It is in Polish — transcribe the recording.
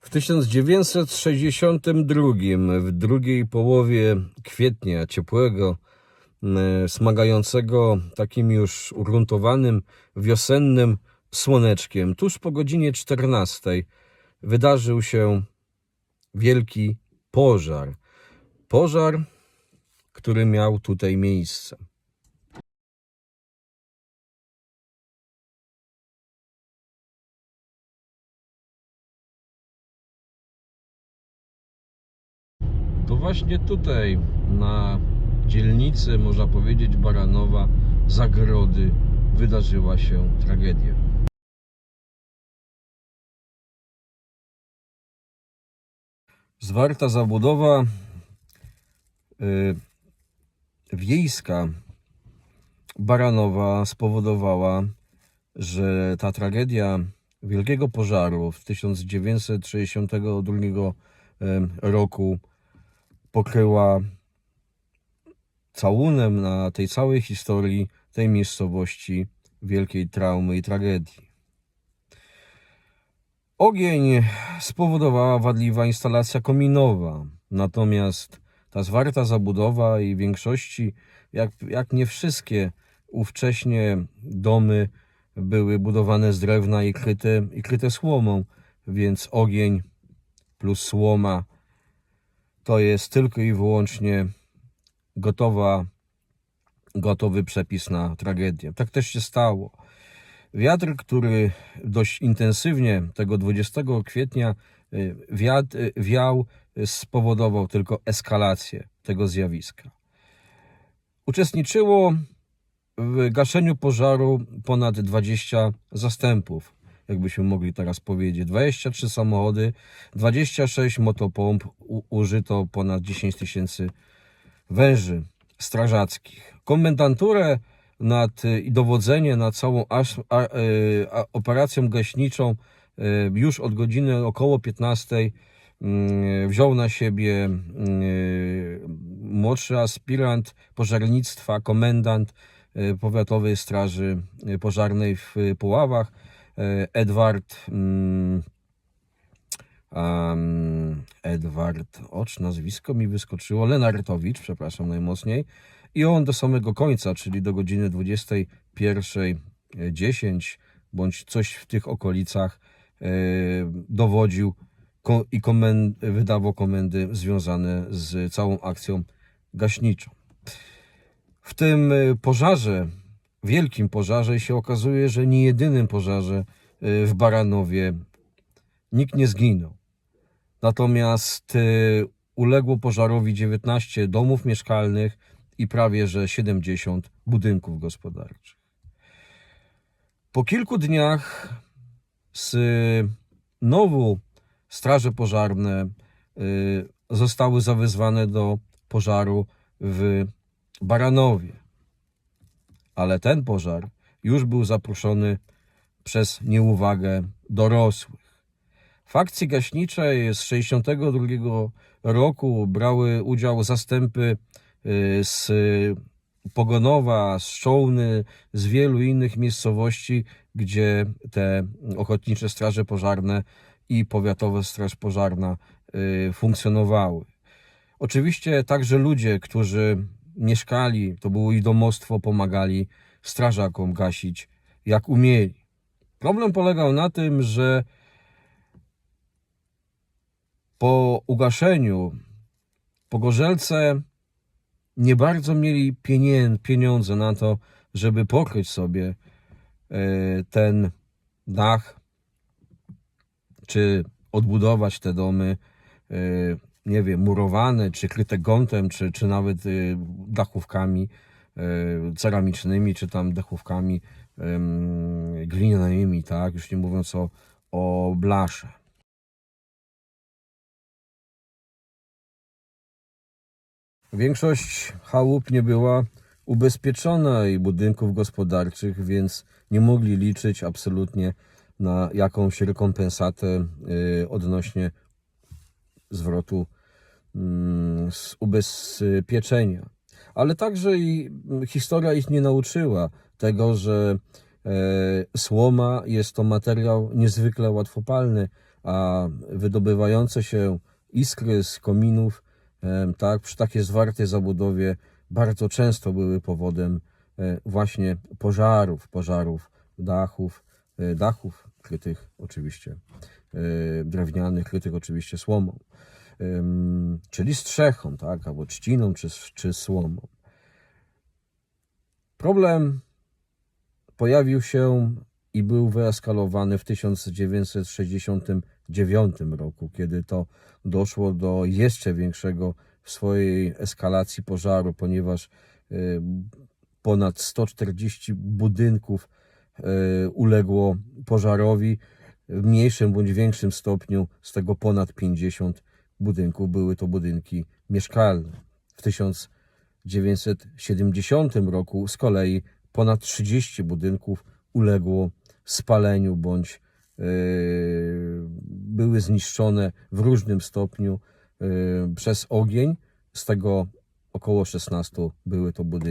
W 1962, w drugiej połowie kwietnia, ciepłego, smagającego takim już ugruntowanym wiosennym słoneczkiem, tuż po godzinie 14 wydarzył się wielki pożar. Pożar, który miał tutaj miejsce. To właśnie tutaj, na dzielnicy, można powiedzieć, Baranowa, Zagrody, wydarzyła się tragedia. Zwarta zabudowa y, wiejska Baranowa spowodowała, że ta tragedia wielkiego pożaru w 1962 em, roku pokryła całunem na tej całej historii tej miejscowości wielkiej traumy i tragedii. Ogień spowodowała wadliwa instalacja kominowa, natomiast ta zwarta zabudowa i większości, jak, jak nie wszystkie ówcześnie domy były budowane z drewna i kryte, i kryte słomą, więc ogień plus słoma to jest tylko i wyłącznie gotowa, gotowy przepis na tragedię. Tak też się stało. Wiatr, który dość intensywnie tego 20 kwietnia y, wiatr, y, wiał, y, spowodował tylko eskalację tego zjawiska. Uczestniczyło w gaszeniu pożaru ponad 20 zastępów, jakbyśmy mogli teraz powiedzieć. 23 samochody, 26 motopomp, użyto ponad 10 tysięcy węży strażackich. Komendanturę nad, y, i dowodzenie nad całą y, operacją gaśniczą y, już od godziny około 15 mm, wziął na siebie młodszy aspirant pożarnictwa, komendant Powiatowej Straży Pożarnej w Puławach, Edward mm, um, Edward, ocz, nazwisko mi wyskoczyło, Lenartowicz, przepraszam najmocniej. I on do samego końca, czyli do godziny 21.10 bądź coś w tych okolicach e, dowodził ko- i komend- wydawał komendy związane z całą akcją gaśniczą. W tym e, pożarze, wielkim pożarze się okazuje, że nie jedynym pożarze e, w Baranowie nikt nie zginął. Natomiast e, uległo pożarowi 19 domów mieszkalnych i prawie że 70 budynków gospodarczych. Po kilku dniach znowu straże pożarne y, zostały zawezwane do pożaru w Baranowie. Ale ten pożar już był zaproszony przez nieuwagę dorosłych. W akcji gaśniczej z 1962 roku brały udział zastępy y, z Pogonowa, z Szczołny, z wielu innych miejscowości, gdzie te ochotnicze straże pożarne i powiatowa straż pożarna y, funkcjonowały. Oczywiście także ludzie, którzy mieszkali, to było ich domostwo, pomagali strażakom gasić jak umieli. Problem polegał na tym, że po ugaszeniu pogorzelce nie bardzo mieli pieniądze na to, żeby pokryć sobie e, ten dach, czy odbudować te domy, e, nie wiem, murowane, czy kryte gątem, czy, czy nawet e, dachówkami e, ceramicznymi, czy tam dachówkami glinianymi, tak, już nie mówiąc o, o blasze. Większość chałup nie była ubezpieczona i budynków gospodarczych, więc nie mogli liczyć absolutnie na jakąś rekompensatę y, odnośnie zwrotu z ubezpieczenia. Ale także i mm, historia ich nie nauczyła tego, że e, słoma jest to materiał niezwykle łatwopalny, a wydobywające się iskry z kominów, em, tak, przy takiej zwartej zabudowie bardzo często były powodem e, właśnie pożarów, pożarów dachów, e, dachów krytych oczywiście e, drewnianych, krytych oczywiście słomą, czyli strzechą, tak, albo trzciną, czy, czy słomą. Problem pojawił się i był wyeskalowany w 1969 roku, kiedy to doszło do jeszcze większego w swojej eskalacji pożaru, ponieważ y, ponad 140 budynków y, uległo pożarowi w mniejszym bądź większym stopniu, z tego ponad 50 budynków były to budynki mieszkalne. W 1970 roku z kolei ponad 30 budynków uległo spaleniu bądź yy, były zniszczone w różnym stopniu yy, przez ogień. Z tego około 16 były to budynki.